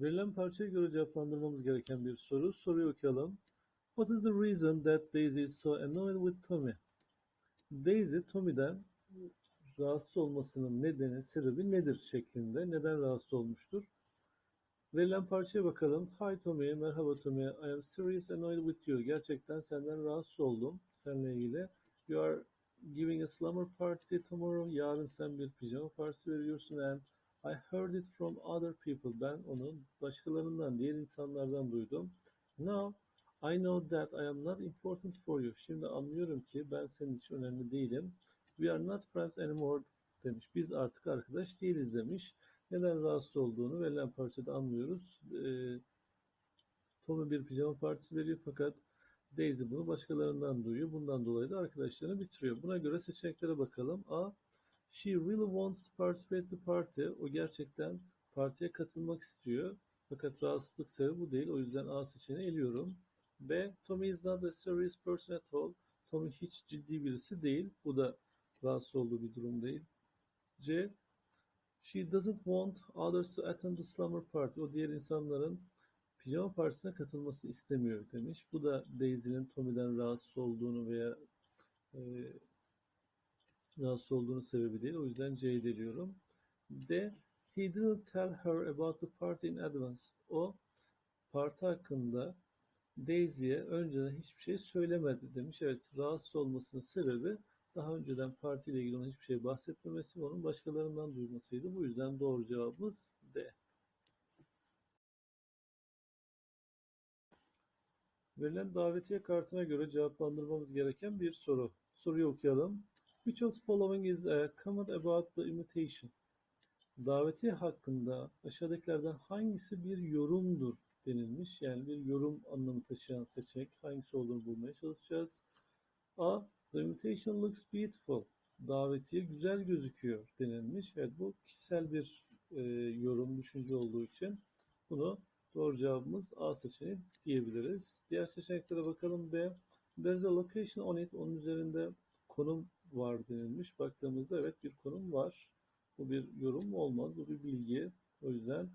Verilen parçaya göre cevaplandırmamız gereken bir soru. Soruyu okuyalım. What is the reason that Daisy is so annoyed with Tommy? Daisy, Tommy'den rahatsız olmasının nedeni, sebebi nedir şeklinde. Neden rahatsız olmuştur? Verilen parçaya bakalım. Hi Tommy, merhaba Tommy. I am serious annoyed with you. Gerçekten senden rahatsız oldum. Seninle ilgili. You are giving a slumber party tomorrow. Yarın sen bir pijama partisi veriyorsun and I heard it from other people. Ben onu başkalarından, diğer insanlardan duydum. Now I know that I am not important for you. Şimdi anlıyorum ki ben senin için önemli değilim. We are not friends anymore demiş. Biz artık arkadaş değiliz demiş. Neden rahatsız olduğunu verilen parçada anlıyoruz. E, Tommy bir pijama partisi veriyor fakat Daisy bunu başkalarından duyuyor. Bundan dolayı da arkadaşlarını bitiriyor. Buna göre seçeneklere bakalım. A. She really wants to participate the party. O gerçekten partiye katılmak istiyor. Fakat rahatsızlık sebebi bu değil. O yüzden A seçeneği eliyorum. B. Tommy is not a serious person at all. Tommy hiç ciddi birisi değil. Bu da rahatsız olduğu bir durum değil. C. She doesn't want others to attend the slumber party. O diğer insanların pijama partisine katılması istemiyor demiş. Bu da Daisy'nin Tommy'den rahatsız olduğunu veya e, rahatsız olduğunu sebebi değil. O yüzden C'yi deliyorum. D. He didn't tell her about the party in advance. O parti hakkında Daisy'ye önceden hiçbir şey söylemedi demiş. Evet rahatsız olmasının sebebi daha önceden partiyle ilgili ona hiçbir şey bahsetmemesi onun başkalarından duymasıydı. Bu yüzden doğru cevabımız D. Verilen davetiye kartına göre cevaplandırmamız gereken bir soru. Soruyu okuyalım. Which of following is a comment about the invitation? Davetiye hakkında aşağıdakilerden hangisi bir yorumdur denilmiş. Yani bir yorum anlamı taşıyan seçenek hangisi olduğunu bulmaya çalışacağız. A. The invitation looks beautiful. Davetiye güzel gözüküyor denilmiş. Evet bu kişisel bir e, yorum, düşünce olduğu için bunu doğru cevabımız A seçeneği diyebiliriz. Diğer seçeneklere bakalım B. There's a location on it. Onun üzerinde konum var denilmiş. Baktığımızda evet bir konum var. Bu bir yorum olmaz. Bu bir bilgi. O yüzden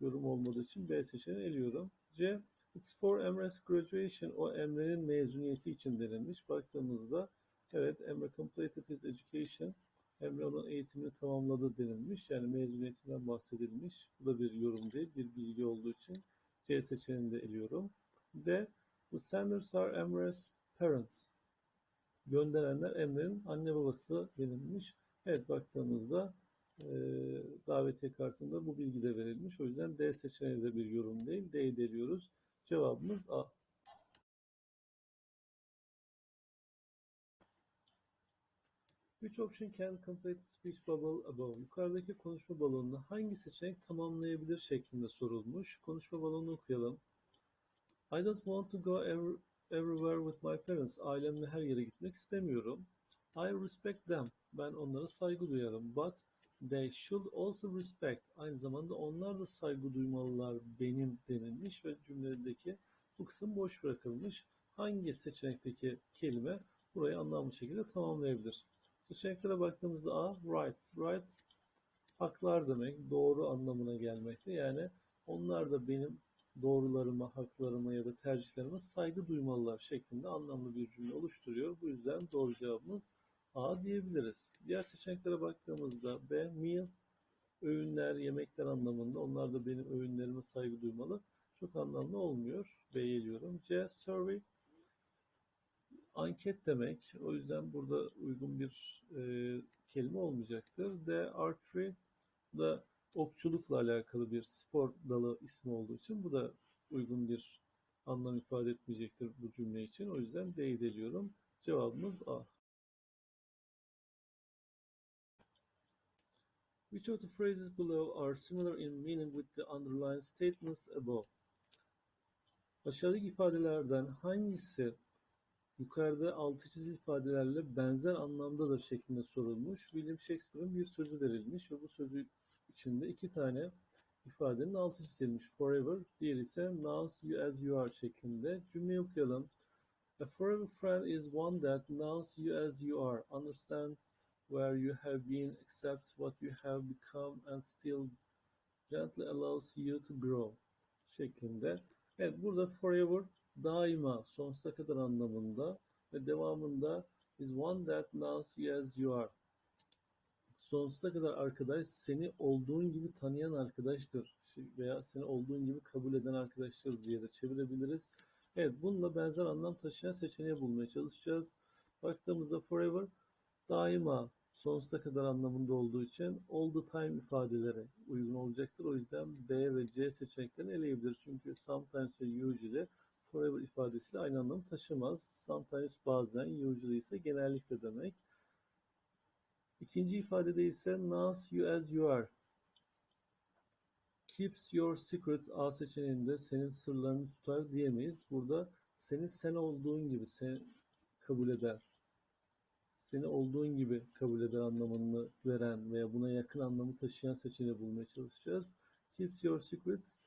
yorum olmadığı için B seçeneğini eliyorum. C. It's for Emre's graduation. O Emre'nin mezuniyeti için denilmiş. Baktığımızda evet Emre completed his education. Emre onun eğitimini tamamladı denilmiş. Yani mezuniyetinden bahsedilmiş. Bu da bir yorum değil, bir bilgi olduğu için C seçeneğini de eliyorum. D. The senders are Emre's parents. Gönderenler Emre'nin anne babası denilmiş. Evet baktığımızda e, davetiye kartında bu bilgi de verilmiş. O yüzden D seçeneği de bir yorum değil. D'yi deliyoruz. Cevabımız A. Which option can complete speech bubble above? Yukarıdaki konuşma balonunu hangi seçenek tamamlayabilir şeklinde sorulmuş. Konuşma balonunu okuyalım. I don't want to go everywhere with my parents. Ailemle her yere gitmek istemiyorum. I respect them. Ben onlara saygı duyarım. But they should also respect. Aynı zamanda onlar da saygı duymalılar benim denilmiş ve cümledeki bu kısım boş bırakılmış. Hangi seçenekteki kelime burayı anlamlı şekilde tamamlayabilir? Seçeneklere baktığımızda A, rights. Rights haklar demek, doğru anlamına gelmekte. Yani onlar da benim doğrularıma, haklarıma ya da tercihlerime saygı duymalılar şeklinde anlamlı bir cümle oluşturuyor. Bu yüzden doğru cevabımız A diyebiliriz. Diğer seçeneklere baktığımızda B, meals, öğünler, yemekler anlamında. Onlar da benim öğünlerime saygı duymalı. Çok anlamlı olmuyor. B'ye geliyorum. C, survey, anket demek. O yüzden burada uygun bir e, kelime olmayacaktır. D, archery da okçulukla alakalı bir spor dalı ismi olduğu için bu da uygun bir anlam ifade etmeyecektir bu cümle için. O yüzden D'yi deliyorum. Cevabımız A. Which of the phrases below are similar in meaning with the underlined statements above? Aşağıdaki ifadelerden hangisi yukarıda altı çizili ifadelerle benzer anlamdadır şeklinde sorulmuş. William Shakespeare'in bir sözü verilmiş ve bu sözü içinde iki tane ifadenin altı çizilmiş. Forever, diğeri ise you as you are şeklinde. Cümleyi okuyalım. A forever friend is one that knows you as you are, understands where you have been, accepts what you have become and still gently allows you to grow. şeklinde. Evet burada forever daima sonsuza kadar anlamında ve devamında is one that knows you as you are. Sonsuza kadar arkadaş seni olduğun gibi tanıyan arkadaştır veya seni olduğun gibi kabul eden arkadaştır diye de çevirebiliriz. Evet bununla benzer anlam taşıyan seçeneği bulmaya çalışacağız. Baktığımızda forever daima sonsuza kadar anlamında olduğu için all the time ifadeleri uygun olacaktır. O yüzden B ve C seçeneklerini eleyebiliriz. Çünkü sometimes ve usually forever ifadesiyle aynı anlamı taşımaz. Sometimes bazen, usually ise genellikle demek. İkinci ifadede ise knows you as you are. Keeps your secrets A seçeneğinde senin sırlarını tutar diyemeyiz. Burada seni sen olduğun gibi sen kabul eder. Seni olduğun gibi kabul eder anlamını veren veya buna yakın anlamı taşıyan seçeneği bulmaya çalışacağız. Keeps your secrets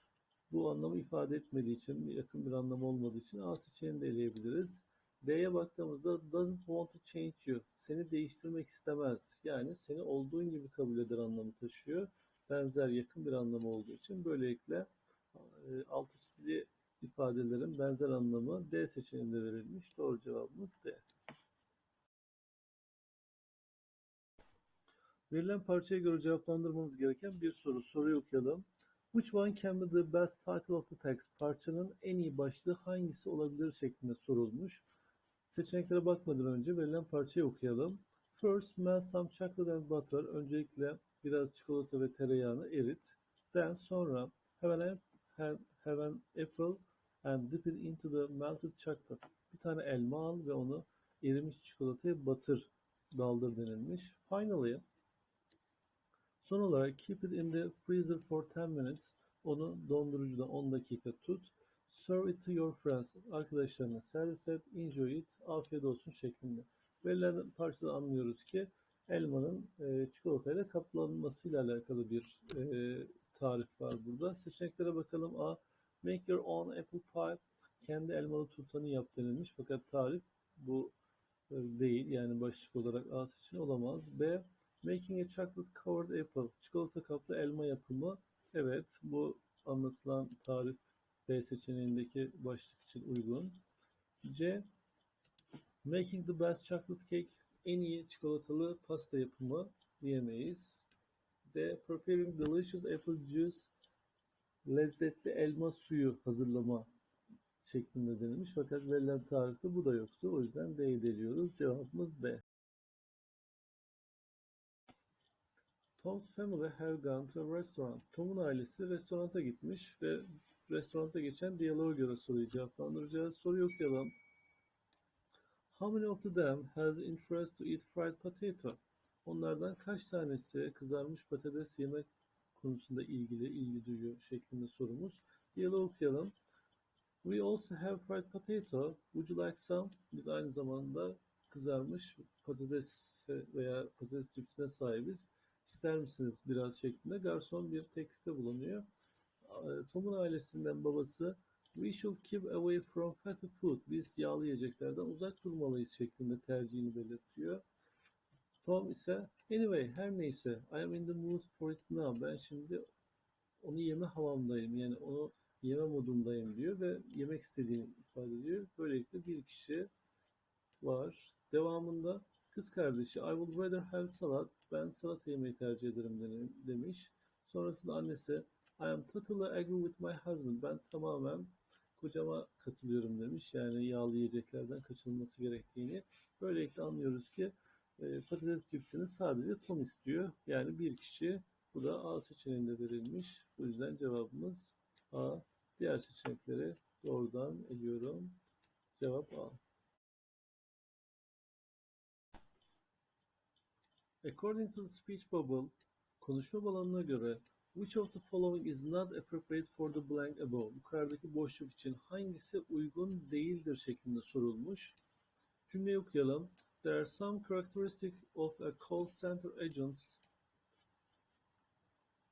bu anlamı ifade etmediği için, yakın bir anlamı olmadığı için A seçeneğini de eleyebiliriz. D'ye baktığımızda doesn't want to change you. Seni değiştirmek istemez. Yani seni olduğun gibi kabul eder anlamı taşıyor. Benzer yakın bir anlamı olduğu için böylelikle e, altı çizili ifadelerin benzer anlamı D seçeneğinde verilmiş. Doğru cevabımız D. Verilen parçaya göre cevaplandırmamız gereken bir soru. Soruyu okuyalım. Which one can be the best title of the text? Parçanın en iyi başlığı hangisi olabilir şeklinde sorulmuş. Seçeneklere bakmadan önce verilen parçayı okuyalım. First, melt some chocolate and butter. Öncelikle biraz çikolata ve tereyağını erit. Then sonra have an, have, have an apple and dip it into the melted chocolate. Bir tane elma al ve onu erimiş çikolataya batır, daldır denilmiş. Finally, son olarak keep it in the freezer for 10 minutes. Onu dondurucuda 10 dakika tut. Serve it to your friends. Arkadaşlarına servis et. Enjoy it. Afiyet olsun şeklinde. Verilen parçada anlıyoruz ki elmanın e, çikolatayla kaplanmasıyla alakalı bir e, tarif var burada. Seçeneklere bakalım. A. Make your own apple pie. Kendi elmalı turtanı yap denilmiş. Fakat tarif bu e, değil. Yani başlık olarak A seçeneği olamaz. B. Making a chocolate covered apple. Çikolata kaplı elma yapımı. Evet bu anlatılan tarif B seçeneğindeki başlık için uygun. C. Making the best chocolate cake. En iyi çikolatalı pasta yapımı diyemeyiz. D. Preparing delicious apple juice. Lezzetli elma suyu hazırlama şeklinde denilmiş. Fakat verilen tarihte bu da yoktu. O yüzden D'yi deliyoruz. Cevabımız B. Tom's family have gone to a restaurant. Tom'un ailesi restoranta gitmiş ve restoranta geçen diyaloğa göre soruyu cevaplandıracağız. Soruyu okuyalım. How many of them has interest to eat fried potato? Onlardan kaç tanesi kızarmış patates yemek konusunda ilgili, ilgi duyuyor şeklinde sorumuz. Diyaloğu okuyalım. We also have fried potato. Would you like some? Biz aynı zamanda kızarmış patates veya patates cipsine sahibiz. İster misiniz biraz şeklinde garson bir teklifte bulunuyor. Tom'un ailesinden babası We should keep away from fatty food. Biz yağlı yiyeceklerden uzak durmalıyız şeklinde tercihini belirtiyor. Tom ise anyway her neyse I am in the mood for it now. Ben şimdi onu yeme havamdayım. Yani onu yeme modundayım diyor ve yemek istediğini ifade ediyor. Böylelikle bir kişi var. Devamında kız kardeşi I would rather have salad. Ben salata yemeyi tercih ederim demiş. Sonrasında annesi I am totally agree with my husband. Ben tamamen kocama katılıyorum demiş. Yani yağlı yiyeceklerden kaçınılması gerektiğini. Böylelikle anlıyoruz ki e, patates cipsini sadece Tom istiyor. Yani bir kişi. Bu da A seçeneğinde verilmiş. Bu yüzden cevabımız A. Diğer seçenekleri doğrudan eliyorum. Cevap A. According to the speech bubble, konuşma balonuna göre Which of the following is not appropriate for the blank above? Yukarıdaki boşluk için hangisi uygun değildir şeklinde sorulmuş. Cümleyi okuyalım. There are some characteristics of a call center agents.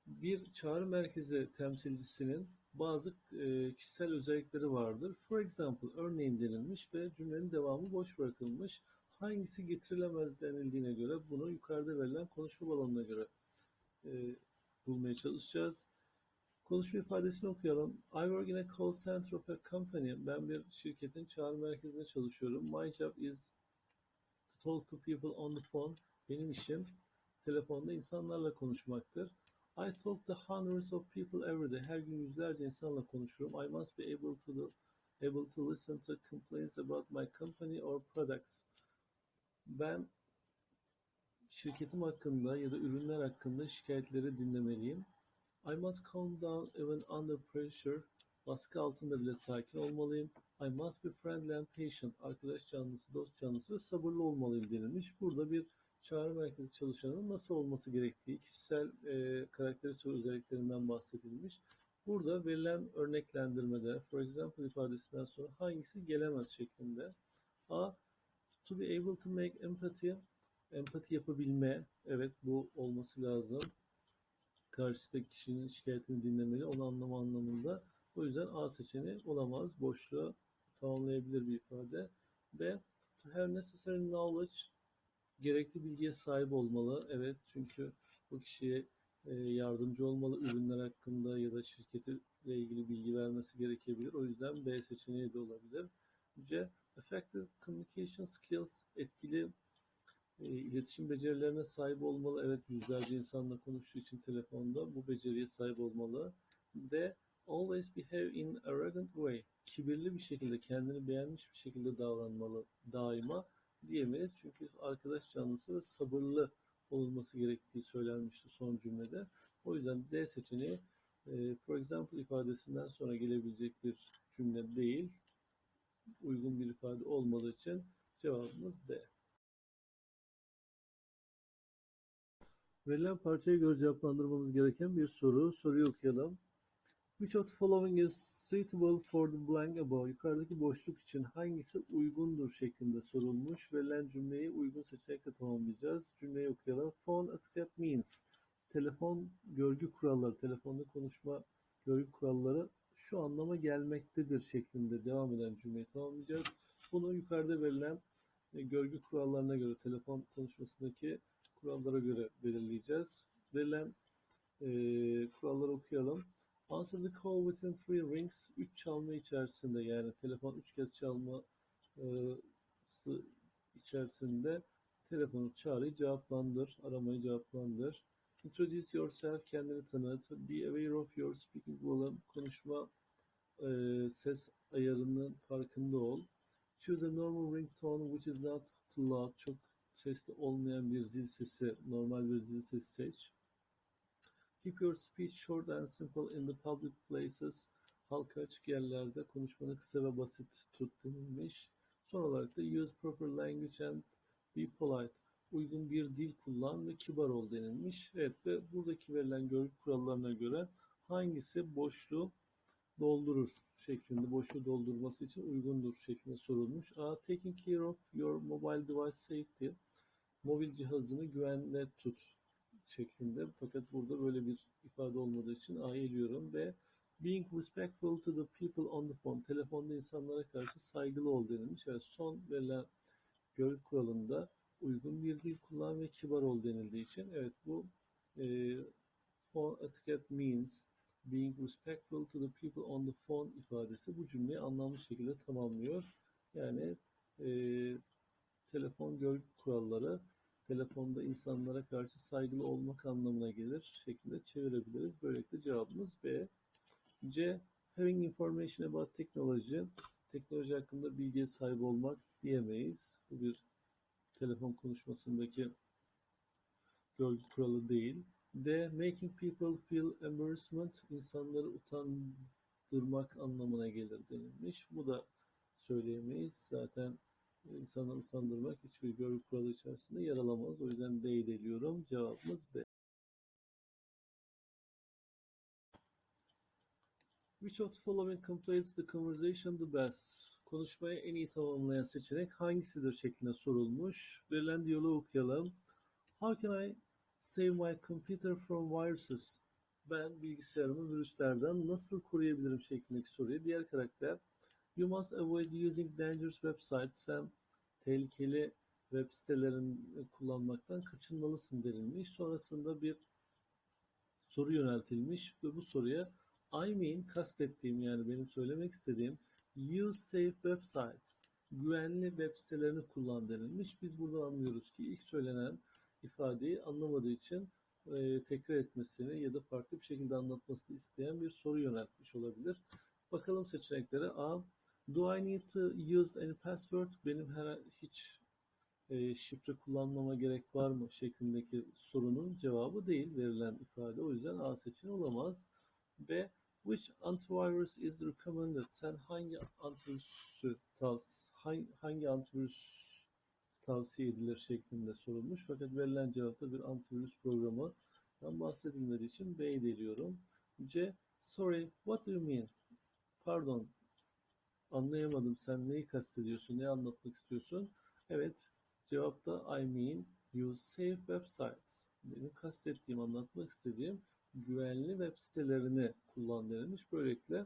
Bir çağrı merkezi temsilcisinin bazı e, kişisel özellikleri vardır. For example, örneğin denilmiş ve cümlenin devamı boş bırakılmış. Hangisi getirilemez denildiğine göre bunu yukarıda verilen konuşma balonuna göre e, bulmaya çalışacağız. Konuşma ifadesini okuyalım. I work in a call center of a company. Ben bir şirketin çağrı merkezinde çalışıyorum. My job is to talk to people on the phone. Benim işim telefonda insanlarla konuşmaktır. I talk to hundreds of people every day. Her gün yüzlerce insanla konuşurum. I must be able to do, able to listen to complaints about my company or products. Ben şirketim hakkında ya da ürünler hakkında şikayetleri dinlemeliyim. I must calm down even under pressure. Baskı altında bile sakin olmalıyım. I must be friendly and patient. Arkadaş canlısı, dost canlısı ve sabırlı olmalıyım denilmiş. Burada bir çağrı merkezi çalışanın nasıl olması gerektiği, kişisel e, karakteristik özelliklerinden bahsedilmiş. Burada verilen örneklendirmede, for example ifadesinden sonra hangisi gelemez şeklinde. A. To be able to make empathy. Empati yapabilme. Evet bu olması lazım karşıdaki kişinin şikayetini dinlemeli, onu anlama anlamında. O yüzden A seçeneği olamaz. Boşluğu tamamlayabilir bir ifade. B. Have necessary knowledge. Gerekli bilgiye sahip olmalı. Evet çünkü bu kişiye e, yardımcı olmalı ürünler hakkında ya da şirketiyle ilgili bilgi vermesi gerekebilir. O yüzden B seçeneği de olabilir. C. Effective communication skills. Etkili e, iletişim becerilerine sahip olmalı. Evet yüzlerce insanla konuştuğu için telefonda bu beceriye sahip olmalı. D. Always behave in arrogant way. Kibirli bir şekilde, kendini beğenmiş bir şekilde davranmalı daima diyemeyiz. Çünkü arkadaş canlısı ve sabırlı olunması gerektiği söylenmişti son cümlede. O yüzden D seçeneği e, for example ifadesinden sonra gelebilecek bir cümle değil. Uygun bir ifade olmadığı için cevabımız D. Verilen parçaya göre cevaplandırmamız gereken bir soru. Soruyu okuyalım. Which of the following is suitable for the blank above? Yukarıdaki boşluk için hangisi uygundur şeklinde sorulmuş. Verilen cümleyi uygun seçenekle tamamlayacağız. Cümleyi okuyalım. Phone etiquette means. Telefon görgü kuralları, telefonda konuşma görgü kuralları şu anlama gelmektedir şeklinde devam eden cümleyi tamamlayacağız. Bunu yukarıda verilen e, görgü kurallarına göre, telefon konuşmasındaki kurallara göre belirleyeceğiz. Verilen e, kuralları okuyalım. Answer the call within three rings. 3 çalma içerisinde yani telefon 3 kez çalma e, içerisinde telefonu çağrıyı cevaplandır, aramayı cevaplandır. Introduce yourself, kendini tanıt. Be aware of your speaking volume, konuşma e, ses ayarının farkında ol. Choose a normal ringtone which is not too loud, çok sesli olmayan bir zil sesi, normal bir zil sesi seç. Keep your speech short and simple in the public places. Halka açık yerlerde konuşmanı kısa ve basit tut denilmiş. Son olarak da use proper language and be polite. Uygun bir dil kullan ve kibar ol denilmiş. Evet ve buradaki verilen görgü kurallarına göre hangisi boşluğu doldurur şeklinde boşluğu doldurması için uygundur şeklinde sorulmuş. A. Taking care of your mobile device safety. Mobil cihazını güvenle tut şeklinde. Fakat burada böyle bir ifade olmadığı için A'yı eliyorum ve being respectful to the people on the phone. Telefonda insanlara karşı saygılı ol denilmiş. Yani son verilen görgü kuralında uygun bir dil kullan ve kibar ol denildiği için evet bu e, phone etiquette means being respectful to the people on the phone ifadesi bu cümleyi anlamlı şekilde tamamlıyor. Yani e, telefon görgü kuralları telefonda insanlara karşı saygılı olmak anlamına gelir şeklinde çevirebiliriz. Böylelikle cevabımız B. C. Having information about technology. Teknoloji hakkında bilgiye sahip olmak diyemeyiz. Bu bir telefon konuşmasındaki görgü kuralı değil. D. Making people feel embarrassment. insanları utandırmak anlamına gelir denilmiş. Bu da söyleyemeyiz. Zaten insanları utandırmak hiçbir görgü kuralı içerisinde yer alamaz. O yüzden D'yi deliyorum. Cevabımız B. Which of the following completes the conversation the best? Konuşmayı en iyi tamamlayan seçenek hangisidir şeklinde sorulmuş. Verilen diyaloğu okuyalım. How can I save my computer from viruses? Ben bilgisayarımı virüslerden nasıl koruyabilirim şeklindeki soruyu. Diğer karakter You must avoid using dangerous websites. Sen tehlikeli web sitelerini kullanmaktan kaçınmalısın denilmiş. Sonrasında bir soru yöneltilmiş ve bu soruya I mean kastettiğim yani benim söylemek istediğim use safe websites güvenli web sitelerini kullan denilmiş. Biz buradan anlıyoruz ki ilk söylenen ifadeyi anlamadığı için e, tekrar etmesini ya da farklı bir şekilde anlatmasını isteyen bir soru yöneltmiş olabilir. Bakalım seçeneklere. A. Do I need to use any password? Benim her hiç e, şifre kullanmama gerek var mı şeklindeki sorunun cevabı değil verilen ifade. O yüzden A seçeneği olamaz. B. Which antivirus is recommended? Sen hangi antivirüsü tavs hangi, hangi antivirüs tavsiye edilir şeklinde sorulmuş. Fakat verilen cevapta bir antivirüs programı bahsedilmediği için B'yi deliyorum. C. Sorry, what do you mean? Pardon, anlayamadım. Sen neyi kastediyorsun? Ne anlatmak istiyorsun? Evet, cevapta I mean use safe websites. Benim kastettiğim, anlatmak istediğim güvenli web sitelerini kullan denilmiş. Böylelikle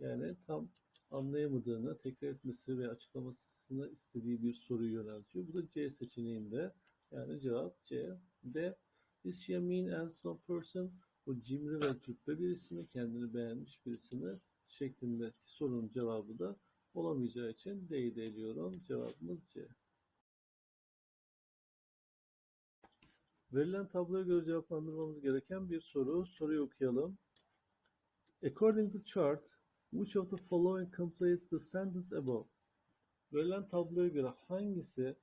yani tam anlayamadığını tekrar etmesi ve açıklamasını istediği bir soruyu yöneltiyor. Bu da C seçeneğinde. Yani cevap C. D. Is she a mean and some person? O cimri ve cübbe birisi mi? Kendini beğenmiş birisi mi? Şeklindeki sorunun cevabı da olamayacağı için D'yi de eliyorum. Cevabımız C. Verilen tabloya göre cevaplandırmamız gereken bir soru. Soruyu okuyalım. According to chart, which of the following completes the sentence above? Verilen tabloya göre hangisi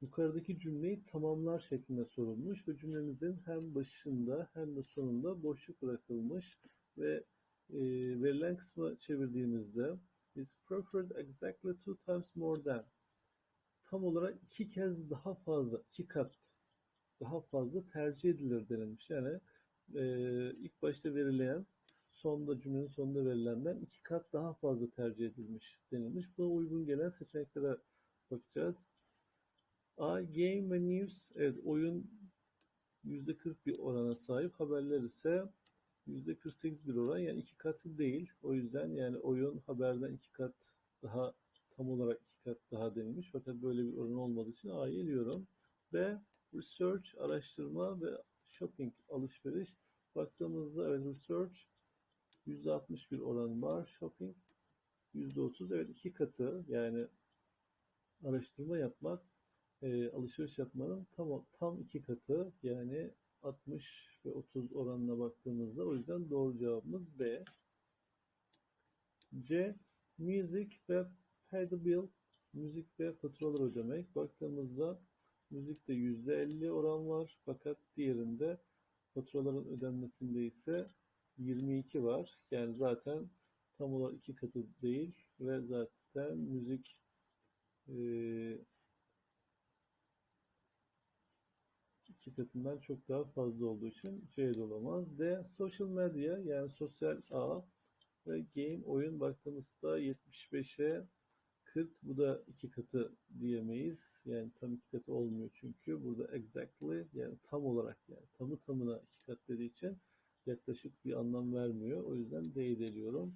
yukarıdaki cümleyi tamamlar şeklinde sorulmuş ve cümlemizin hem başında hem de sonunda boşluk bırakılmış ve e, verilen kısmı çevirdiğimizde is preferred exactly two times more than tam olarak iki kez daha fazla, iki kat daha fazla tercih edilir denilmiş. Yani e, ilk başta verilen sonda cümlenin sonunda verilenden iki kat daha fazla tercih edilmiş denilmiş. Buna uygun gelen seçeneklere bakacağız. A. Game ve News. Evet oyun %40 bir orana sahip. Haberler ise %48 bir oran. Yani iki katı değil. O yüzden yani oyun haberden iki kat daha tam olarak iki kat daha denilmiş. Fakat böyle bir oran olmadığı için A'yı eliyorum. B. Research, araştırma ve shopping, alışveriş. Baktığımızda evet research %61 oran var. Shopping %30. Evet iki katı yani araştırma yapmak e, alışveriş yapmanın tam tam iki katı yani 60 ve 30 oranına baktığımızda o yüzden doğru cevabımız B. C. Music ve pay bill. Müzik ve faturalar ödemek. Baktığımızda müzikte %50 oran var fakat diğerinde faturaların ödenmesinde ise 22 var. Yani zaten tam olarak iki katı değil ve zaten müzik e, iki katından çok daha fazla olduğu için şey C olamaz. D. Social media yani sosyal ağ ve game oyun baktığımızda 75'e 40 bu da iki katı diyemeyiz. Yani tam iki katı olmuyor çünkü burada exactly yani tam olarak yani tamı tamına iki kat dediği için yaklaşık bir anlam vermiyor. O yüzden D. Cevabım